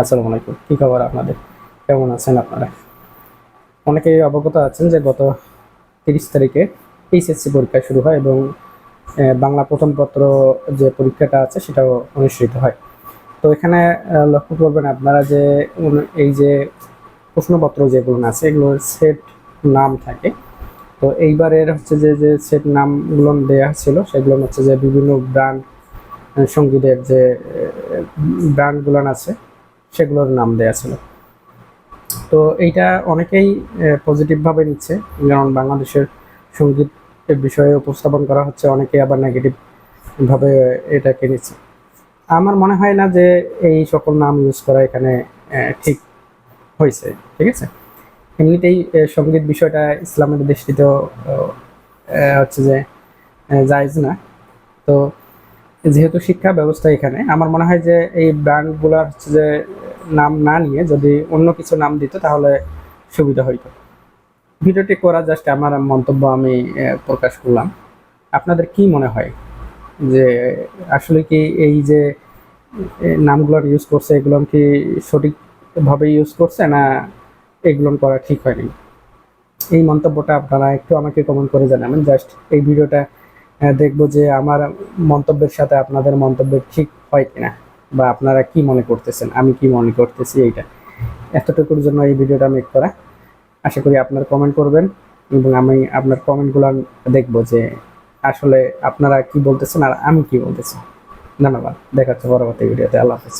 আসসালামু আলাইকুম। কী খবর আপনাদের? কেমন আছেন আপনারা? অনেকেই অবগত আছেন যে গত তিরিশ তারিখে এইচএসসি পরীক্ষা শুরু হয় এবং বাংলা প্রথম পত্র যে পরীক্ষাটা আছে সেটাও অনুষ্ঠিত হয়। তো এখানে লক্ষ্য করবেন আপনারা যে এই যে প্রশ্নপত্র যেগুলো আছে, এগুলোর সেট নাম থাকে। তো এইবারের হচ্ছে যে যে সেট নামগুলো দেওয়া ছিল, সেগুলো হচ্ছে যে বিভিন্ন ব্র্যান্ড সঙ্গীতের যে ব্র্যান্ডগুলো আছে সেগুলোর নাম দেওয়া ছিল। তো এইটা অনেকেই পজিটিভভাবে নিচ্ছে। যেমন বাংলাদেশের সংগীত বিষয়ে উপস্থাপন করা হচ্ছে, অনেকেই আবার নেগেটিভ ভাবে এটাকে নিচ্ছে। আমার মনে হয় না যে এই সকল নাম ইউজ করা এখানে ঠিক হয়েছে, ঠিক আছে? এমনিতেই সংগীত বিষয়টা ইসলামের দৃষ্টিতেও হচ্ছে যে জায়েজ না। তো যেহেতু শিক্ষা ব্যবস্থা এখানে, আমার মনে হয় যে এই ব্র্যান্ডগুলোর হচ্ছে যে নাম না নিয়ে যদি অন্য কিছু নাম দিত তাহলে সুবিধা হইতো। ভিডিওটি করা জাস্ট আমার মন্তব্য আমি প্রকাশ করলাম। আপনাদের কি মনে হয় যে আসলে কি এই যে নামগুলো ইউজ করছে, এগুলো কি সঠিকভাবে ইউজ করছে না এগুলো করা ঠিক হয়নি? এই মন্তব্যটা আপনারা একটু আমাকে কমেন্ট করে জানাবেন। জাস্ট এই ভিডিওটা দেখব যে আমার মন্তব্যের সাথে আপনাদের মন্তব্য ঠিক হয় কিনা। বা আপনারা কি মনে করতেছেন? আমি কি মনে করতেছি এইটা? এতটুকুর জন্য এই ভিডিওটা মেক করা। আশা করি আপনারা কমেন্ট করবেন এবং আমি আপনার কমেন্টগুলো দেখব যে আসলে আপনারা কি বলতেছেন আর আমি কি বলতেছি। ধন্যবাদ। দেখা পরবর্তী ভিডিওতে। আল্লাহ হাফেজ।